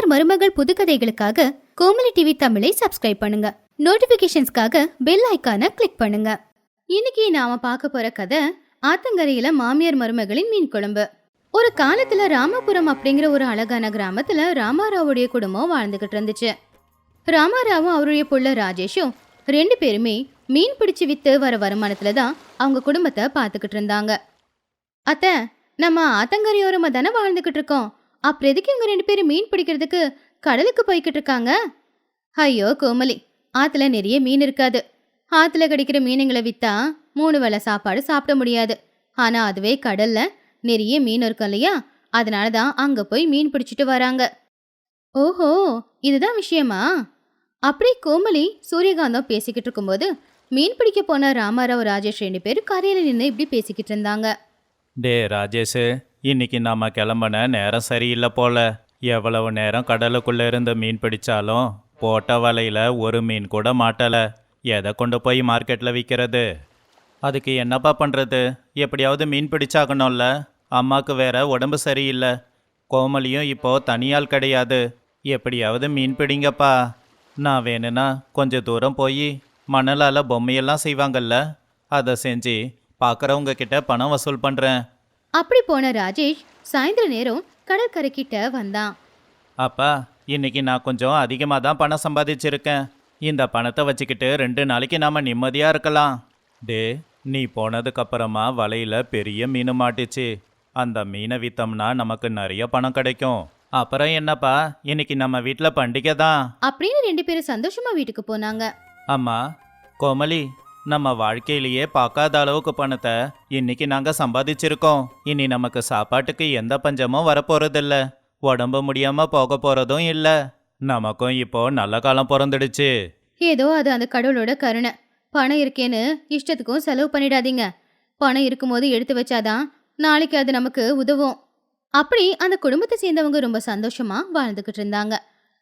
மாமியார் மருமகள் புதுக்கதைகளுக்காக கோமலி டிவி தமிழை சப்ஸ்கிரைப் பண்ணுங்க. நோட்டிபிகேஷன்ஸ்க்காக பெல் ஐக்கானை கிளிக் பண்ணுங்க. இன்னைக்கு நாம பார்க்க போற கதை ஆத்தங்கரையில மாமியார் மருமகளின் மீன் குழம்பு. ஒரு காலத்துல ராமபுரம் அப்படிங்கிற ஒரு அழகான கிராமத்துல ராமாராவுடைய குடும்பம் வாழ்ந்துகிட்டு இருந்துச்சு. ராமாராவும் அவருடைய புள்ள ராஜேஷும் ரெண்டு பேருமே மீன் பிடிச்சு வித்து வர வருமானத்துல தான் அவங்க குடும்பத்தை பார்த்துக்கிட்டு இருந்தாங்க. அத்தை நம்ம ஆத்தங்கரையோரமா தானே வாழ்ந்துகிட்டு இருக்கோம்? அப்புறம் எதுக்கு இவங்க ரெண்டு பேரும் மீன் பிடிக்கிறதுக்கு கடலுக்கு போய்கிட்டு இருக்காங்க. ஐயோ கோமலி ஆற்றுல நிறைய மீன் இருக்காது. ஆற்றுல கிடைக்கிற மீனுங்களை விற்றா மூணு வேளை சாப்பாடு சாப்பிட முடியாது. ஆனால் அதுவே கடலில் நிறைய மீன் இருக்கும் இல்லையா? அதனால தான் அங்கே போய் மீன் பிடிச்சிட்டு வராங்க. ஓஹோ இதுதான் விஷயமா? அப்படி கோமலி சூரியகாந்தம் பேசிக்கிட்டு இருக்கும்போது மீன் பிடிக்க போன ராமாராவ் ராஜேஷ் ரெண்டு பேரும் கரையில் நின்று இப்படி பேசிக்கிட்டு இருந்தாங்க. டே ராஜேஷ். இன்னைக்கு நாம் கிளம்புன நேரம் சரியில்லை போல. எவ்வளவு நேரம் கடலுக்குள்ளே இருந்து மீன் பிடிச்சாலும் போட்ட வலையில் ஒரு மீன் கூட மாட்டலை. எதை கொண்டு போய் மார்க்கெட்டில் விற்கிறது அதுக்கு என்னப்பா பண்ணுறது எப்படியாவது மீன் பிடிச்சாகணும்ல. அம்மாவுக்கு வேற உடம்பு சரியில்லை. கோமலியும் இப்போ தனியால் கிடையாது. எப்படியாவது மீன் பிடிங்கப்பா. நான் வேணும்னா கொஞ்சம் தூரம் போய் மணலால் பொம்மையெல்லாம் செய்வாங்கல்ல. அதை செஞ்சு பார்க்குறவங்க கிட்ட பணம் வசூல் பண்ணுறேன் அப்படி போன ராஜேஷ் சாயந்தர நேரம் கடற்கரை கிட்ட வந்தான். அப்பா இன்னைக்கு நான் கொஞ்சம் அதிகமாக தான் பணம் சம்பாதிச்சிருக்கேன். இந்த பணத்தை வச்சுக்கிட்டு ரெண்டு நாளைக்கு நாம் நிம்மதியாக இருக்கலாம். டே நீ போனதுக்கப்புறமா வலையில் பெரிய மீன் மாட்டுச்சு. அந்த மீனை விற்றோம்னா நமக்கு நிறைய பணம் கிடைக்கும். அப்புறம் என்னப்பா இன்னைக்கு நம்ம வீட்டில் பண்டிகை தான். அப்படின்னு ரெண்டு பேரும் சந்தோஷமா வீட்டுக்கு போனாங்க. அம்மா கோமலி நம்ம வாழ்க்கையிலேயே பார்க்காத அளவுக்கு பணத்தை இன்னைக்கு நாங்கள் சம்பாதிச்சிருக்கோம். இனி நமக்கு சாப்பாட்டுக்கு எந்த பஞ்சமும் வரப்போறதில்ல. உடம்பு முடியாம போக போறதும் இல்ல. நமக்கும் இப்போ நல்ல காலம் பிறந்துடுச்சு. ஏதோ அது அந்த கடவுளோட கருணை. பணம் இருக்கேன்னு இஷ்டத்துக்கும் செலவு பண்ணிடாதீங்க. பணம் இருக்கும்போது எடுத்து வச்சாதான் நாளைக்கு அது நமக்கு உதவும். அப்படி அந்த குடும்பத்தை சேர்ந்தவங்க ரொம்ப சந்தோஷமா வாழ்ந்துகிட்டு இருந்தாங்க.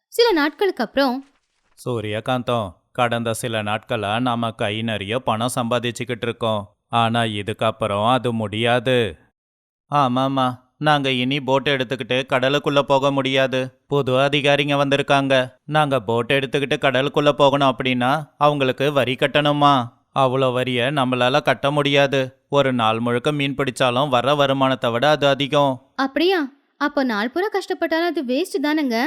சில நாட்களுக்கு அப்புறம் சூரியகாந்தம். கடந்த சில நாட்களா நாம கை நிறைய பணம் சம்பாதிச்சுக்கிட்டு இருக்கோம். ஆனா இதுக்கப்புறம் அது முடியாது. ஆமாம்மா. நாங்க இனி போட் எடுத்துக்கிட்டு கடலுக்குள்ள போக முடியாது. புது அதிகாரிங்க வந்திருக்காங்க. நாங்க போட் எடுத்துக்கிட்டு கடலுக்குள்ள போகணும் அப்படின்னா அவங்களுக்கு வரி கட்டணுமா அவ்வளோ வரியை நம்மளால கட்ட முடியாது. ஒரு நாள் முழுக்க மீன் பிடிச்சாலும் வர வருமானத்தை விட அது அதிகம். அப்படியா? அப்போ நாள் பூரா கஷ்டப்பட்டாலும் அது வேஸ்ட் தானேங்க?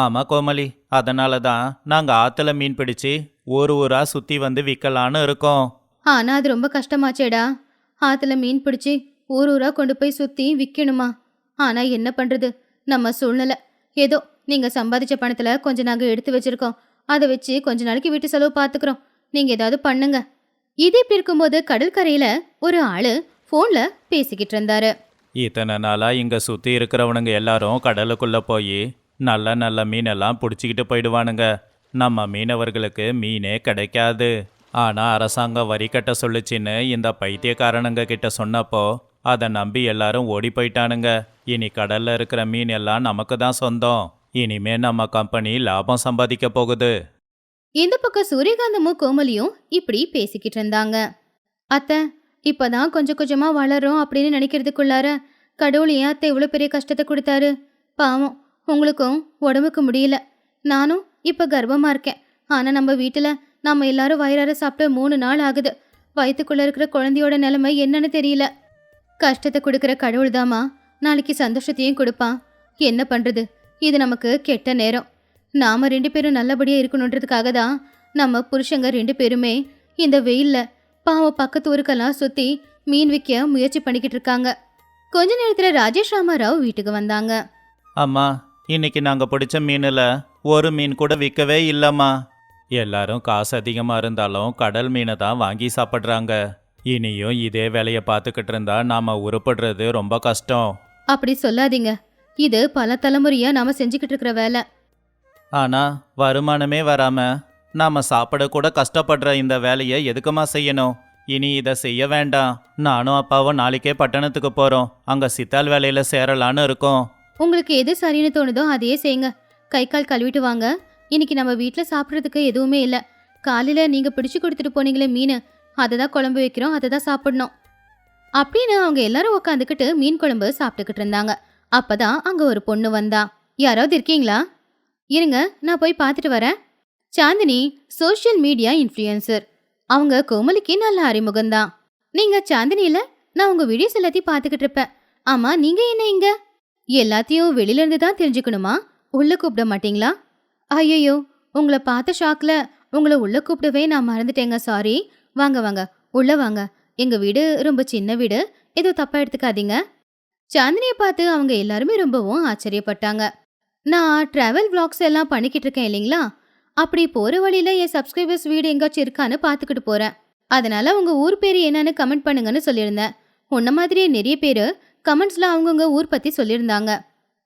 ஆமா கோமலி அதனால தான் நாங்க ஆத்துல மீன் பிடிச்சு ஊர் ஊரா சுத்தி வந்து விற்கலான்னு இருக்கோம். ஆனா அது ரொம்ப கஷ்டமாச்சேடா. ஆத்துல மீன் பிடிச்சி ஊர் ஊரா கொண்டு போய் சுத்தி விற்கணுமா ஆனா என்ன பண்றது? நம்ம சூழ்நிலை. ஏதோ நீங்க சம்பாதிச்ச பணத்துல கொஞ்சம் நாங்க எடுத்து வச்சிருக்கோம். அதை வச்சு கொஞ்ச நாளைக்கு வீட்டு செலவு பார்த்துக்கிறோம் நீங்க ஏதாவது பண்ணுங்க. இது இப்படி இருக்கும்போது கடற்கரையில ஒரு ஆளு போன்ல பேசிக்கிட்டு இருந்தாரு. இத்தனை நாளா இங்க சுத்தி இருக்கிறவனுங்க எல்லாரும் கடலுக்குள்ள போய் நல்ல நல்ல மீனெல்லாம் பிடிச்சிக்கிட்டு போயிடுவானுங்க. நம்ம மீனவர்களுக்கு மீனே கிடைக்காது. ஆனால் அரசாங்கம் வரி கட்ட சொல்லுச்சின்னு இந்த பைத்தியக்காரனுங்க கிட்ட சொன்னப்போ அதை நம்பி எல்லாரும் ஓடி போயிட்டானுங்க. இனி கடல்ல இருக்கிற மீன் எல்லாம் நமக்கு தான் சொந்தம். இனிமே நம்ம கம்பெனி லாபம் சம்பாதிக்க போகுது. இந்த பக்கம் சூரியகாந்தமும் கோமலியும் இப்படி பேசிக்கிட்டு இருந்தாங்க. அத்தை இப்பதான் கொஞ்சம் கொஞ்சமா வளரும் அப்படின்னு நினைக்கிறதுக்குள்ளார கடவுள் ஏன் அத்தை இவ்வளோ பெரிய கஷ்டத்தை கொடுத்தாரு? பாவம். உங்களுக்கும் உடம்புக்கு முடியல. நானும் இப்போ கர்ப்பமாக இருக்கேன். ஆனால் நம்ம வீட்டில் நம்ம எல்லாரும் வயிறார சாப்பிட்டு மூணு நாள் ஆகுது. வயிற்றுக்குள்ளே இருக்கிற குழந்தையோட நிலைமை என்னன்னு தெரியல. கஷ்டத்தை கொடுக்குற கடவுள் தாமா நாளைக்கு சந்தோஷத்தையும் கொடுப்பான். என்ன பண்ணுறது இது நமக்கு கெட்ட நேரம். நாம் ரெண்டு பேரும் நல்லபடியாக இருக்கணுன்றதுக்காக தான் நம்ம புருஷங்க ரெண்டு பேருமே இந்த வெயில்ல பாவம் பக்கத்து ஊருக்கெல்லாம் சுற்றி மீன் விற்க முயற்சி பண்ணிக்கிட்டு இருக்காங்க. கொஞ்ச நேரத்தில் ராஜேஷ் ராமாராவ் வீட்டுக்கு வந்தாங்க. அம்மா இன்னைக்கு நாங்க பிடிச்ச மீனில் ஒரு மீன் கூட விற்கவே இல்லைம்மா. எல்லாரும் காசு அதிகமாக இருந்தாலும் கடல் மீனை தான் வாங்கி சாப்பிட்றாங்க. இனியும் இதே வேலையை பார்த்துக்கிட்டு இருந்தா நாம உருப்படுறது ரொம்ப கஷ்டம். அப்படி சொல்லாதீங்க. இது பல தலைமுறையா நாம செஞ்சுக்கிட்டு இருக்கிற வேலை. ஆனா வருமானமே வராம நாம சாப்பிட கூட கஷ்டப்படுற இந்த வேலையை எதுக்குமா செய்யணும்? இனி இதை செய்ய வேண்டாம். நானும் அப்பாவும் நாளைக்கே பட்டணத்துக்கு போறோம். அங்க சித்தால் வேலையில சேரலான்னு இருக்கோம். உங்களுக்கு எது சரின்னு தோணுதோ அதையே செய்யுங்க. கை கால் கழுவிட்டு வாங்க. இன்னைக்கு நம்ம வீட்டில் சாப்பிட்றதுக்கு எதுவுமே இல்லை. காலையில் நீங்கள் பிடிச்சு கொடுத்துட்டு போனீங்களே மீன். அதை தான் குழம்பு வைக்கிறோம் அதை தான் சாப்பிடணும். அப்படின்னு அவங்க எல்லாரும் உட்காந்துக்கிட்டு மீன் குழம்பு சாப்பிட்டுக்கிட்டு இருந்தாங்க. அப்பதான் அங்க ஒரு பொண்ணு வந்தா. யாராவது இருக்கீங்களா? இருங்க நான் போய் பார்த்துட்டு வரேன். சாந்தினி சோஷியல் மீடியா இன்ஃப்ளூயன்சர் அவங்க கோமலிக்கு நல்ல அறிமுகம்தான். நீங்க சாந்தினியில நான் உங்க வீடியோஸ் எல்லாத்தையும் பார்த்துக்கிட்டு இருப்பேன். ஆமா நீங்க என்ன இங்க? எல்லாத்தையும் வெளியில இருந்து தான் தெரிஞ்சுக்கணுமா? உள்ள கூப்பிட மாட்டீங்களா? ஐயோ உங்களை பார்த்த ஷாக்ல உங்களை உள்ள கூப்பிடவே நான் மறந்துட்டேங்க சாரி வாங்க வாங்க உள்ள வாங்க. எங்க வீடு ரொம்ப சின்ன வீடு. எதுவும் தப்பா எடுத்துக்காதீங்க. சாந்தினியை பார்த்து அவங்க எல்லாருமே ரொம்பவும் ஆச்சரியப்பட்டாங்க. நான் ட்ராவல் vlogs எல்லாம் பண்ணிக்கிட்டு இருக்கேன் இல்லைங்களா? அப்படி போற வழியில என் சப்ஸ்கிரைபர்ஸ் வீடு எங்காச்சும் இருக்கான்னு பார்த்துக்கிட்டு போறேன். அதனால உங்கள் ஊர் பேர் என்னன்னு கமெண்ட் பண்ணுங்கன்னு சொல்லியிருந்தேன். உன்ன மாதிரியே நிறைய பேர் கமெண்ட்ஸ்ல அவங்கவுங்க ஊர் பத்தி சொல்லியிருந்தாங்க.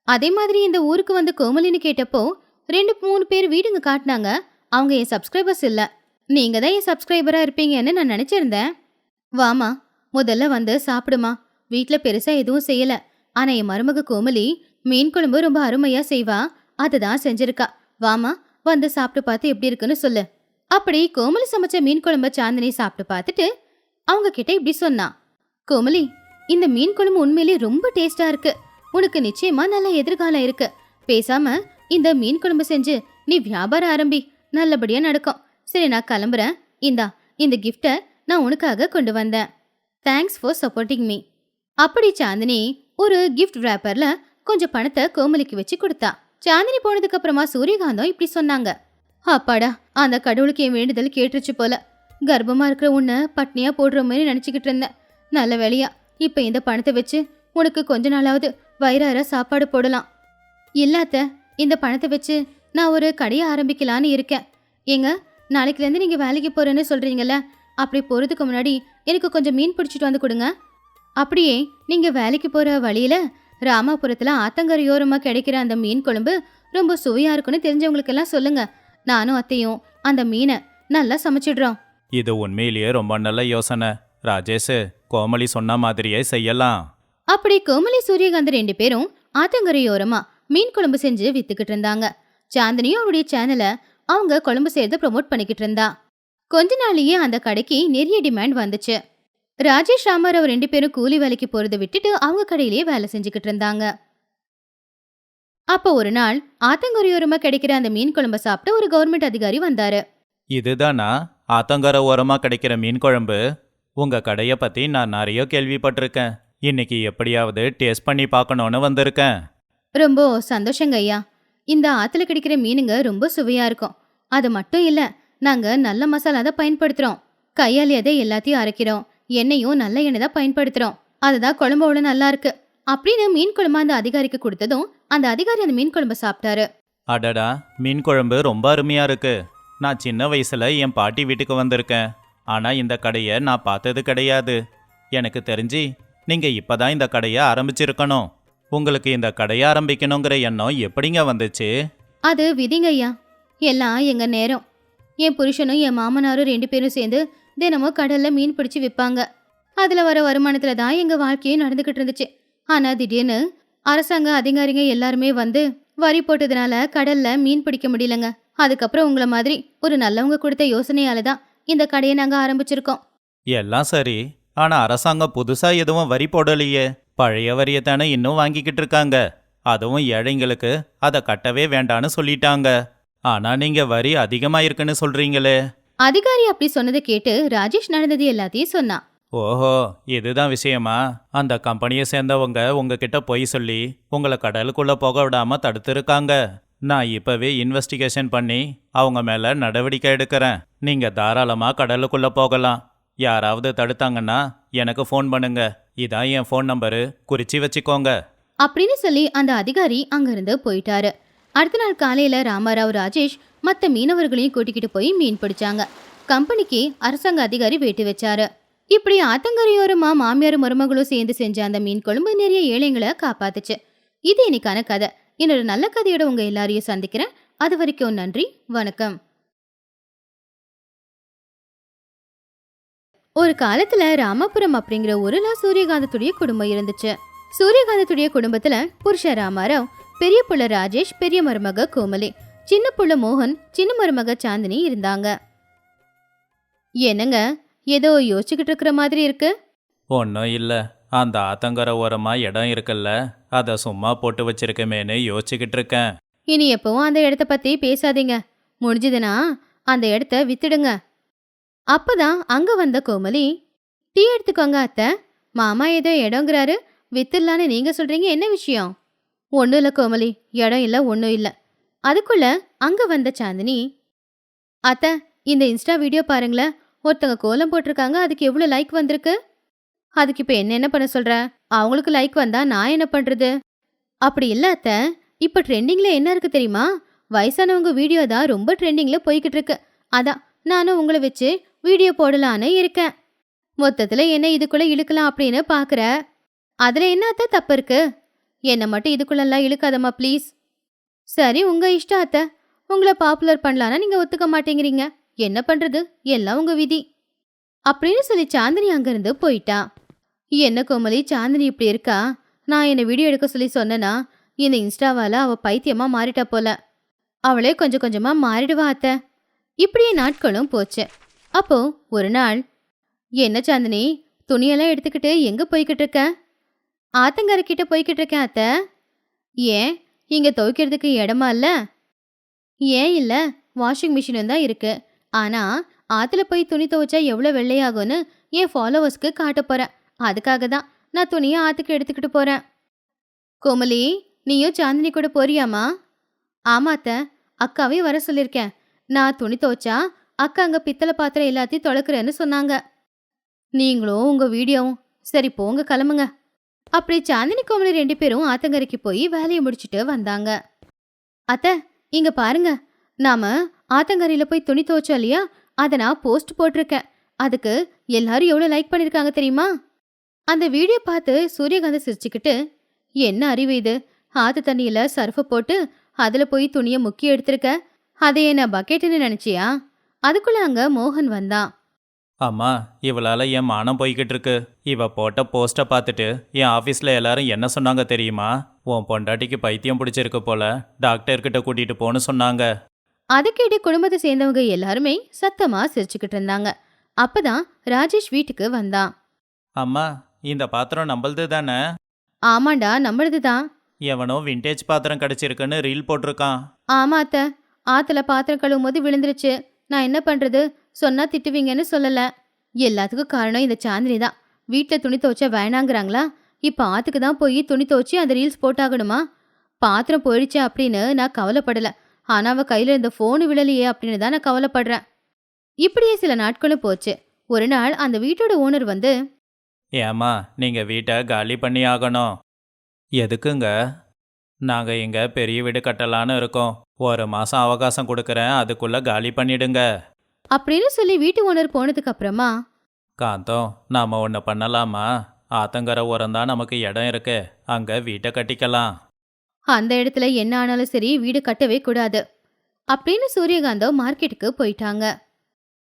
அதே மாதிரி இந்த ஊருக்கு வந்து கோமலின்னு கேட்டப்போ ரெண்டு மூணு பேர் வீடுங்க காட்டினாங்க. அவங்க என் சப்ஸ்கிரைபர்ஸ் இல்ல. நீங்க தான் என் சப்ஸ்கிரைபராக இருப்பீங்கன்னு நான் நினைச்சிருந்தேன். வாமா முதல்ல வந்து சாப்பிடுமா. வீட்ல பெருசா எதுவும் செய்யல. ஆனா என் மருமக கோமலி மீன் குழம்பு ரொம்ப அருமையா செய்வா. அதுதான் செஞ்சிருக்கா. வாமா வந்து சாப்பிட்டு பார்த்து எப்படி இருக்குன்னு சொல்லு. அப்படி கோமலி சமைச்ச மீன் குழம்ப சாந்தினி சாப்பிட்டு பார்த்துட்டு அவங்க கிட்ட இப்படி சொன்னா. கோமலி இந்த மீன் குழம்பு உண்மையிலேயே ரொம்ப டேஸ்டா இருக்கு. உனக்கு நிச்சயமா நல்ல எதிர்காலம் இருக்கு. பேசாம இந்த மீன் குழம்பு செஞ்சு நீ வியாபாரம் ஆரம்பி. நல்லபடியா நடக்கும். சரி நான் கிளம்புறேன். இந்தா இந்த கிஃப்டை நான் உனக்காக கொண்டு வந்தேன். தேங்க்ஸ் ஃபார் சப்போர்ட்டிங் மீ அப்படி சாந்தினி ஒரு கிஃப்ட் ரேப்பர்ல கொஞ்சம் பணத்தை கோமலிக்கு வச்சு கொடுத்தா. சாந்தினி போனதுக்கு அப்புறமா சூரியகாந்தம் இப்படி சொன்னாங்க. அப்பாடா அந்த கடவுளுக்கு என் வேண்டுதல் கேட்டுருச்சு போல. கர்ப்பமா இருக்கிற உன்னை பட்னியா போடுற மாதிரி நினைச்சுக்கிட்டு இருந்தேன். நல்ல வேலையா. இப்ப இந்த பணத்தை வச்சு உனக்கு கொஞ்ச நாளாவது வயிறார சாப்பாடு போடலாம். இல்லாத்த இந்த பணத்தை வச்சு நான் ஒரு கடையை ஆரம்பிக்கலான்னு இருக்கேன். ஏங்க நாளைக்குலேருந்து நீங்கள் வேலைக்கு போகிறேன்னு சொல்கிறீங்கல்ல அப்படி போகிறதுக்கு முன்னாடி எனக்கு கொஞ்சம் மீன் பிடிச்சிட்டு வந்து கொடுங்க. அப்படியே நீங்கள் வேலைக்கு போகிற வழியில் ராமாபுரத்தில் ஆத்தங்கரையோரமாக கிடைக்கிற அந்த மீன் குழம்பு ரொம்ப சுவையாக இருக்குன்னு தெரிஞ்சவங்களுக்கெல்லாம் சொல்லுங்க. நானும் அத்தையும் அந்த மீனை நல்லா சமைச்சிடுறோம். இது உண்மையிலேயே ரொம்ப நல்ல யோசனை ராஜேஷ் கோமலி சொன்ன மாதிரியே செய்யலாம். அப்படி கோமலி சூரியகாந்த் ரெண்டு பேரும் ஆத்தங்கரையோரமா மீன் குழம்பு செஞ்சு வித்துக்கிட்டு இருந்தாங்க. சாந்தினியும் அவருடைய சேனலை அவங்க குழம்பு செய்யறத ப்ரோமோட் பண்ணிக்கிட்டு இருந்தா. கொஞ்ச நாளையே அந்த கடைக்கு நிறைய டிமாண்ட் வந்துச்சு. ராஜேஷ் ராமராவ் ரெண்டு பேரும் கூலி வேலைக்கு போறதை விட்டுட்டு அவங்க கடையிலேயே வேலை செஞ்சுக்கிட்டு இருந்தாங்க. அப்போ ஒரு நாள் ஆத்தங்கரையோரமா கிடைக்கிற அந்த மீன் குழம்ப சாப்பிட்டு ஒரு கவர்மெண்ட் அதிகாரி வந்தாரு. இதுதானா? ஆத்தங்கரை ஓரமாக கிடைக்கிற மீன் குழம்பு? உங்கள் கடையை பற்றி நான் நிறைய கேள்விப்பட்டிருக்கேன். இன்னைக்கு எப்படியாவது டேஸ்ட் பண்ணி பார்க்கணுன்னு வந்திருக்கேன். ரொம்ப சந்தோஷங்க ஐயா. இந்த ஆத்துல கிடைக்கிற மீனுங்க ரொம்ப சுவையா இருக்கும். அது மட்டும் இல்ல நாங்க நல்ல மசாலா தான் பயன்படுத்துறோம். கையாலேயே தான் எல்லாத்தையும் அரைக்கிறோம். எண்ணெயும் நல்ல எண்ணெய் தான் பயன்படுத்துறோம். அதுதான் குழம்போட நல்லா இருக்கு. அப்படின்னு மீன் குழம்பு அந்த அதிகாரிக்கு கொடுத்ததும் அந்த அதிகாரி அந்த மீன் குழம்பு சாப்பிட்டாரு. அடடா மீன் குழம்பு ரொம்ப அருமையா இருக்கு. நான் சின்ன வயசுல என் பாட்டி வீட்டுக்கு வந்திருக்கேன். ஆனா இந்த கடையை நான் பார்த்தது கிடையாது. எனக்கு தெரிஞ்சு நீங்க இப்பதான் இந்த கடையை ஆரம்பிச்சிருக்கணும். உங்களுக்கு இந்த கடையை ஆரம்பிக்கணுங்கிற எண்ணம் எப்படிங்க வந்துச்சு? அது விதிங்க ஐயா. எல்லாம் எங்க நேரம். என் புருஷனும் என் மாமனாரும் ரெண்டு பேரும் சேர்ந்து தினமும் கடல்ல மீன் பிடிச்சு விற்பாங்க அதுல வர வருமானத்துல தான் எங்க வாழ்க்கையும் நடந்துகிட்டு இருந்துச்சு. ஆனா திடீர்னு அரசாங்க அதிகாரிங்க எல்லாருமே வந்து வரி போட்டதுனால கடல்ல மீன் பிடிக்க முடியலங்க. அதுக்கப்புறம் உங்களை மாதிரி ஒரு நல்லவங்க கொடுத்த யோசனையால தான் இந்த கடையை நாங்க ஆரம்பிச்சிருக்கோம். எல்லாம் சரி. ஆனா அரசாங்கம் புதுசா எதுவும் வரி போடலையே. பழைய வரியை தானே இன்னும் வாங்கிக்கிட்டு இருக்காங்க. அதுவும் ஏழைங்களுக்கு அதை கட்டவே வேண்டான்னு சொல்லிட்டாங்க. ஆனா நீங்க வரி அதிகமா இருக்குன்னு சொல்றீங்களே. அதிகாரி அப்படி சொன்னதை கேட்டு ராஜேஷ் நடந்தது எல்லாத்தையும் சொன்னான் ஓஹோ இதுதான் விஷயமா? அந்த கம்பெனியை சேர்ந்தவங்க உங்ககிட்ட பொய் சொல்லி உங்களை கடலுக்குள்ள போக விடாம தடுத்திருக்காங்க. நான் இப்பவே இன்வெஸ்டிகேஷன் பண்ணி அவங்க மேல நடவடிக்கை எடுக்கிறேன். நீங்க தாராளமா கடலுக்குள்ள போகலாம். யாராவது தடுத்தாங்கன்னா எனக்கு ஃபோன் பண்ணுங்க. இதான் என் ஃபோன் நம்பரு குறிச்சு வச்சுக்கோங்க. அப்படின்னு சொல்லி அந்த அதிகாரி அங்கிருந்து போயிட்டாரு. அடுத்த நாள் காலையில ராமாராவ் ராஜேஷ் மற்ற மீனவர்களையும் கூட்டிக்கிட்டு போய் மீன் பிடிச்சாங்க. கம்பெனிக்கு அரசாங்க அதிகாரி வேட்டு வச்சாரு. இப்படி ஆத்தங்கரையோரமா மாமியார் மருமகளும் சேர்ந்து செஞ்ச அந்த மீன் கொழும்பு நிறைய ஏழைங்களை காப்பாத்துச்சு. இது இன்னைக்கான கதை. என்னோட நல்ல கதையோட உங்க எல்லாரையும் சந்திக்கிறேன். அது வரைக்கும் நன்றி. வணக்கம். ஒரு காலத்துல ராமபுரம் அப்படிங்கிற ஊர்ல சூரியகாந்தத்துடைய குடும்பம் இருந்துச்சு. சூரியகாந்தத்துடைய குடும்பத்துல புருஷ ராமாராவ் பெரிய புள்ள ராஜேஷ் பெரிய மருமக கோமலி சின்ன புள்ள மோகன் சின்ன மருமக சாந்தினி இருந்தாங்க. என்னங்க ஏதோ யோசிச்சுக்கிட்டு இருக்கிற மாதிரி இருக்கு? ஒன்றும் இல்லை. அந்த ஆத்தங்கரை ஓரமாக இடம் இருக்குல்ல. அதை சும்மா போட்டு வச்சிருக்கமேன்னு யோசிச்சுக்கிட்டு இருக்கேன். இனி எப்பவும் அந்த இடத்த பத்தி பேசாதீங்க. முடிஞ்சதுன்னா அந்த இடத்த வித்துடுங்க. அப்பதான் அங்க வந்த கோமலி டீ எடுத்துக்கோங்க அத்தை. மாமா ஏதோ இடங்கிறாரு. வித்துடலான்னு நீங்க சொல்றீங்க என்ன விஷயம்? ஒன்றும் இல்லை கோமலி. இடம் இல்லை ஒன்றும் இல்லை. அதுக்குள்ள அங்க வந்த சாந்தினி அத்தை இந்த இன்ஸ்டா வீடியோ பாருங்களேன். ஒருத்தங்க கோலம் போட்டிருக்காங்க அதுக்கு எவ்வளோ லைக் வந்திருக்கு? அதுக்கு இப்போ என்ன என்ன பண்ண சொல்ற? அவங்களுக்கு லைக் வந்தா நான் என்ன பண்றது? அப்படி இல்ல அத்தை. இப்போ ட்ரெண்டிங்கில் என்ன இருக்கு தெரியுமா? வயசானவங்க வீடியோ தான் ரொம்ப ட்ரெண்டிங்ல போய்கிட்டு இருக்கு. அதான் நானும் உங்களை வச்சு வீடியோ போடலான்னு இருக்கேன். மொத்தத்துல என்ன இதுக்குள்ள இழுக்கலாம் அப்படின்னு பாக்குற. அதுல என்ன அத்தை தப்பு இருக்கு? என்னை மட்டும் இதுக்குள்ளெல்லாம் இழுக்காதம்மா ப்ளீஸ் சரி உங்க இஷ்டம் அத்தை. உங்களை பாப்புலர் பண்ணலான்னா நீங்க ஒத்துக்க மாட்டேங்கிறீங்க. என்ன பண்றது? எல்லாம் உங்க விதி. அப்படின்னு சொல்லி சாந்தினி அங்கேருந்து போயிட்டா. என்ன கோமலி சாந்தினி இப்படி இருக்கா? நான் என்னை வீடியோ எடுக்க சொல்லி சொன்னேன்னா இந்த இன்ஸ்டாவால அவள் பைத்தியமா மாறிட்டா போல. அவளே கொஞ்சம் கொஞ்சமா மாறிடுவா அத்தை. இப்படியே நாட்களும் போச்சு. அப்போ ஒரு நாள் என்ன சாந்தினி துணியெல்லாம் எடுத்துக்கிட்டு எங்க போய்கிட்டு இருக்க? ஆத்தங்கரைக்கிட்ட போய்கிட்டு இருக்கேன் அத்தை. ஏன்? இங்க துவைக்கிறதுக்கு இடமா இல்ல? ஏன் இல்ல வாஷிங் மிஷினும் தான் இருக்கு. ஆனா ஆத்துல போய் துணி துவைச்சா எவ்வளோ வெள்ளையாகும்னு என் ஃபாலோவர்ஸ்க்கு காட்ட போறேன். அதுக்காக தான் நான் துணியை ஆத்துக்கு எடுத்துக்கிட்டு போறேன். கோமலி நீயும் சாந்தினி கூட போறியாமா ஆமா அத்தை. அக்காவையும் வர சொல்லியிருக்கேன். நான் துணி துவைச்சா அக்கா அங்க பித்தளை பாத்திரம் எல்லாத்தையும் தொலைக்கிறேன்னு சொன்னாங்க. நீங்களும் உங்க வீடியோவும் சரி போங்க கிளம்புங்க. அப்படி சாந்தினி கோமலி ரெண்டு பேரும் ஆத்தங்கரைக்கு போய் வேலையை முடிச்சுட்டு வந்தாங்க. அத்தை இங்க பாருங்க. நாம ஆத்தங்கரையில போய் துணி துவைச்சோம் இல்லையா? அதை நான் போஸ்ட் போட்டிருக்கேன். அதுக்கு எல்லாரும் எவ்வளோ லைக் பண்ணிருக்காங்க தெரியுமா? அந்த வீடியோ பார்த்து சூரியகாந்த் சிரிச்சுக்கிட்டு என்ன அறிவு இது? ஆத்து தண்ணியில சர்ஃபை போட்டு அதுல போய் துணியை முக்கி எடுத்திருக்க? அதையே நான் பக்கெட்டுன்னு நினைச்சியா? அதுக்குள்ள அங்க மோகன் வந்தான் அம்மா இவளால என் மானம் போய்கிட்டு இருக்கு. இவ போட்ட போஸ்ட்டை பார்த்துட்டு என் ஆஃபீஸில் எல்லாரும் என்ன சொன்னாங்க தெரியுமா? உன் பொண்டாட்டிக்கு பைத்தியம் பிடிச்சிருக்கு போல டாக்டர்கிட்ட கூட்டிட்டு போன்னு சொன்னாங்க. அதை கேட்டு குடும்பத்தை சேர்ந்தவங்க எல்லாருமே சத்தமா சிரிச்சுக்கிட்டு இருந்தாங்க. அப்பதான் ராஜேஷ் வீட்டுக்கு வந்தான் அம்மா இந்த பாத்திரம் நம்மளது தானே? ஆமாண்டா நம்மளது தான். எவனோ விண்டேஜ் பாத்திரம் கிடச்சிருக்குன்னு ரீல் போட்டிருக்கான். ஆமா அத்தை ஆத்துல பாத்திரம் கழுவும் போது விழுந்துருச்சு. நான் என்ன பண்ணுறது சொன்னால் திட்டுவீங்கன்னு சொல்லலை. எல்லாத்துக்கும் காரணம் இந்த சாந்தினி தான். வீட்டில் துணி துவைச்சா வேணாங்கிறாங்களா? இப்போ ஆற்றுக்கு தான் போய் துணி துவைச்சி அந்த ரீல்ஸ் போட்டாகணுமா? பாத்திரம் போயிடுச்சு அப்படின்னு நான் கவலைப்படலை. ஆனால் அவள் கையில் இருந்த ஃபோனு விழலையே அப்படின்னு தான் நான் கவலைப்படுறேன். இப்படியே சில நாட்களும் போச்சு. ஒரு நாள் அந்த வீட்டோட ஓனர் வந்து ஏம்மா நீங்கள் வீட்டை காலி பண்ணி ஆகணும். எதுக்குங்க? நாங்கள் இங்கே பெரிய வீடு கட்டலான்னு இருக்கோம். ஒரு மாதம் அவகாசம் கொடுக்குறேன். அதுக்குள்ளே காலி பண்ணிடுங்க. அப்படின்னு சொல்லி வீட்டு ஓனர் போனதுக்கு அப்புறமா காந்தம் நாம் ஒன்று பண்ணலாமா? ஆத்தங்கரை உரம் தான் நமக்கு இடம் இருக்கு. அங்கே வீட்டை கட்டிக்கலாம். அந்த இடத்துல என்ன ஆனாலும் சரி வீடு கட்டவே கூடாது. அப்படின்னு சூரியகாந்தம் மார்க்கெட்டுக்கு போயிட்டாங்க.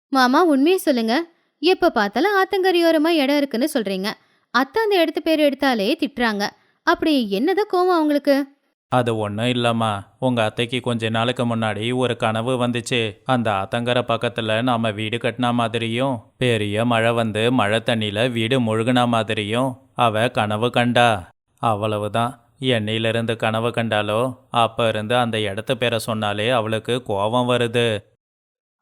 மாமா உண்மையை சொல்லுங்க. எப்ப பார்த்தாலும் ஆத்தங்கரையோரமா இடம் இருக்குன்னு சொல்றீங்க. அத்தை அந்த இடத்து பேர் எடுத்தாலே திட்டுறாங்க. அப்படி என்னதான் கோவம் அவங்களுக்கு? அது ஒன்றும் இல்லைம்மா. உங்கள் அத்தைக்கு கொஞ்ச நாளுக்கு முன்னாடி ஒரு கனவு வந்துச்சு. அந்த ஆத்தங்கரை பக்கத்தில் நாம் வீடு கட்டின மாதிரியும் பெரிய மழை வந்து மழை தண்ணியில் வீடு முழுகின மாதிரியும் அவ கனவு கண்டா. அவ்வளவுதான். என்னையிலிருந்து கனவு கண்டாலோ அப்போ இருந்து அந்த இடத்து பேரை சொன்னாலே அவளுக்கு கோபம் வருது.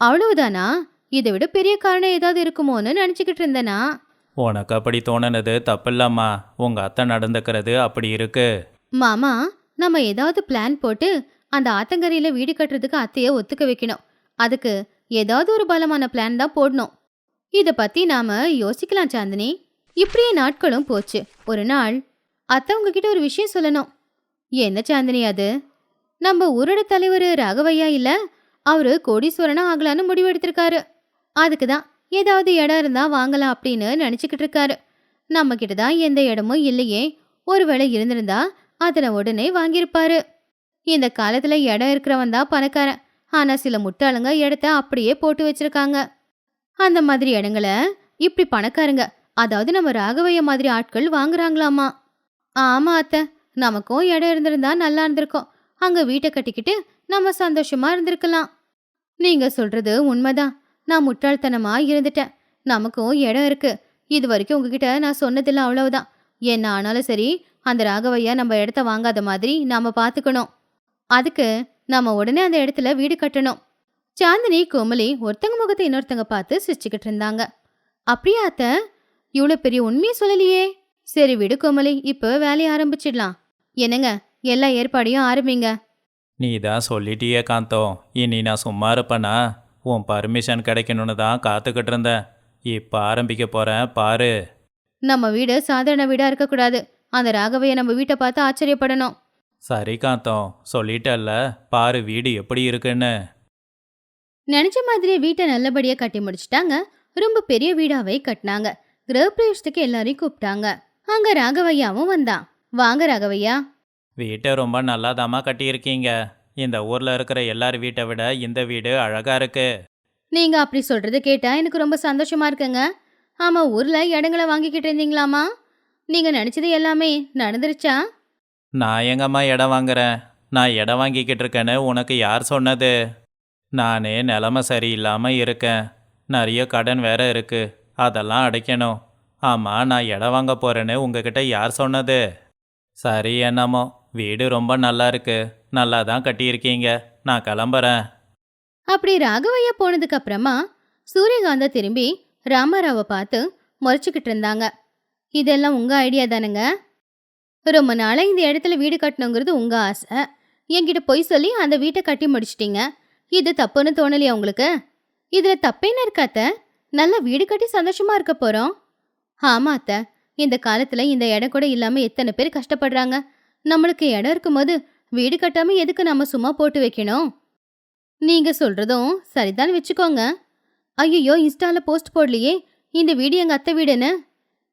அவ்வளவுதானா? இதை விட பெரிய காரணம் ஏதாவது இருக்குமோன்னு நினைச்சுக்கிட்டு இருந்தேனா? உனக்கு அப்படி தோணுனது தப்பில்லம்மா. உங்கள் அத்தை நடந்துக்கிறது அப்படி இருக்கு. மாமா நம்ம ஏதாவது பிளான் போட்டு அந்த ஆத்தங்கரையில வீடு கட்டுறதுக்கு அத்தைய ஒத்துக்க வைக்கணும். அதுக்கு ஏதாவது ஒரு பலமான பிளான் தான் போடணும். இத பத்தி நாம யோசிக்கலாம் சாந்தினி. இப்படியே நாட்களும் போச்சு. ஒரு நாள் அத்தை உங்ககிட்ட ஒரு விஷயம் சொல்லணும். என்ன சாந்தினி அது? நம்ம ஊரோட தலைவர் ராகவையா இல்ல? அவரு கோடீஸ்வரனா ஆகலான்னு முடிவெடுத்திருக்காரு அதுக்கு தான் ஏதாவது இடம் இருந்தா வாங்கலாம் அப்படின்னு நினச்சிக்கிட்டு இருக்காரு. நம்ம கிட்ட தான் எந்த இடமும் இல்லையே. ஒருவேளை இருந்திருந்தா அதனை உடனே வாங்கியிருப்பாரு. இந்த காலத்துல இடம் இருக்கிறவன் தான் பணக்காரன். ஆனா சில முட்டாளுங்க இடத்த அப்படியே போட்டு வச்சிருக்காங்க. அந்த மாதிரி இடங்கள இப்படி பணக்காரங்க அதாவது நம்ம ராகவைய மாதிரி ஆட்கள் வாங்குறாங்களாமா? ஆமா அத்தை. நமக்கும் இடம் இருந்திருந்தா நல்லா இருந்திருக்கும். அங்க வீட்டை கட்டிக்கிட்டு நம்ம சந்தோஷமா இருந்திருக்கலாம். நீங்க சொல்றது உண்மைதான். நான் முட்டாள்தனமா இருந்துட்டேன். நமக்கும் இடம் இருக்கு. இது வரைக்கும் உங்ககிட்ட நான் சொன்னதில்லை அவ்வளவுதான். என்ன ஆனாலும் சரி அந்த ராகவையா நம்ம இடத்த வாங்காத மாதிரி நாம பாத்துக்கணும். அதுக்கு நாம உடனே அந்த இடத்துல வீடு கட்டணும். சாந்தினி கோமலி ஒருத்தங்க முகத்தை இன்னொருத்தங்க பார்த்து சிரிச்சுக்கிட்டு இருந்தாங்க. அப்படியா அத்த? இவ்வளோ பெரிய உண்மையை சொல்லலையே. சரி விடு கோமலி. இப்போ வேலையை ஆரம்பிச்சிடலாம். என்னங்க எல்லா ஏற்பாடையும் ஆரம்பிங்க. நீ தான் சொல்லிட்டியே காந்தம் இனி நான் சும்மா இருப்பேனா? உன் பர்மிஷன் கிடைக்கணும்னு தான் காத்துக்கிட்டு இருந்தேன். இப்போ ஆரம்பிக்க போகிறேன் பாரு. நம்ம வீடு சாதாரண வீடா இருக்கக்கூடாது. அந்த ராகவைய நம்ம வீட்டை பார்த்து ஆச்சரியப்படணும். சரி காந்தம். சொல்லிட்டல்ல. பாரு வீடு எப்படி இருக்குன்னு. நினைச்ச மாதிரி வீட்டை நல்லபடியா கட்டி முடிச்சிட்டாங்க. ரொம்ப பெரிய வீடாவே கட்டினாங்க. கிரகப்பிரவேசத்துக்கு எல்லாரையும் கூப்பிட்டாங்க. அங்க ராகவையாவும் வந்தான். வாங்க ராகவையா. வீட்டை ரொம்ப நல்லாதாம்மா கட்டியிருக்கீங்க. இந்த ஊரில் இருக்கிற எல்லார் வீட்டை விட இந்த வீடு அழகாக இருக்கு. நீங்க அப்படி சொல்றது கேட்டா எனக்கு ரொம்ப சந்தோஷமா இருக்குங்க. ஆமா ஊர்ல இடங்களை வாங்கிக்கிட்டு இருந்தீங்களாமா நீங்க நினைச்சது எல்லாமே நடந்துருச்சா? நான் எங்கம்மா இடம் வாங்குறேன். நான் இடம் வாங்கிக்கிட்டு இருக்கேன்னு உனக்கு யார் சொன்னது? நானே நிலமை சரியில்லாமல் இருக்கேன். நிறைய கடன் வேற இருக்கு. அதெல்லாம் அடைக்கணும். ஆமாம் நான் இடம் வாங்க போகிறேன்னு உங்ககிட்ட யார் சொன்னது? சரி என்னமோ. வீடு ரொம்ப நல்லா இருக்கு. நல்லா தான் கட்டியிருக்கீங்க. நான் கிளம்புறேன். அப்படி ராகவையா போனதுக்கு அப்புறமா சூரியகாந்தா திரும்பி ராமாராவை பார்த்து முறைச்சுக்கிட்டு இருந்தாங்க. இதெல்லாம் உங்க ஐடியா தானுங்க? ரொம்ப நாளா இந்த இடத்துல வீடு கட்டணுங்கிறது உங்க ஆசை. என்கிட்ட பொய் சொல்லி அந்த வீட்டை கட்டி முடிச்சிட்டீங்க. இது தப்புன்னு தோணலையா உங்களுக்கு? இதுல தப்பேன்னு இருக்காத்த நல்லா வீடு கட்டி சந்தோஷமா இருக்க போறோம். ஆமா அத்தை. இந்த காலத்துல இந்த இடம் கூட இல்லாம எத்தனை பேர் கஷ்டப்படுறாங்க. நம்மளுக்கு இடம் இருக்கும்போது வீடு கட்டாம எதுக்கு நம்ம சும்மா போட்டு வைக்கணும்? நீங்க சொல்றதும் சரிதான் வச்சுக்கோங்க. ஐயோ இன்ஸ்டால போஸ்ட் போடலையே. இந்த வீடு எங்க அத்தை வீடுன்னு?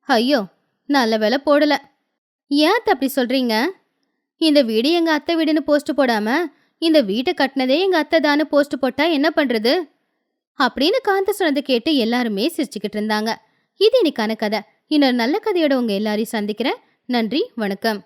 ஐயோ நல்ல வேலை போடல. ஏன் அத்தை அப்படி சொல்றீங்க? இந்த வீடு எங்க அத்தை வீடுன்னு போஸ்ட் போடாம இந்த வீட்டை கட்டினதே எங்க அத்தை தான்னு போஸ்ட் போட்டா என்ன பண்றது? அப்படின்னு காந்த சொன்னதை கேட்டு எல்லாருமே சிரிச்சுக்கிட்டு இருந்தாங்க. இது இன்னைக்கான கதை. இன்னொரு நல்ல கதையோட உங்க எல்லாரையும் சந்திக்கிறேன். நன்றி வணக்கம்.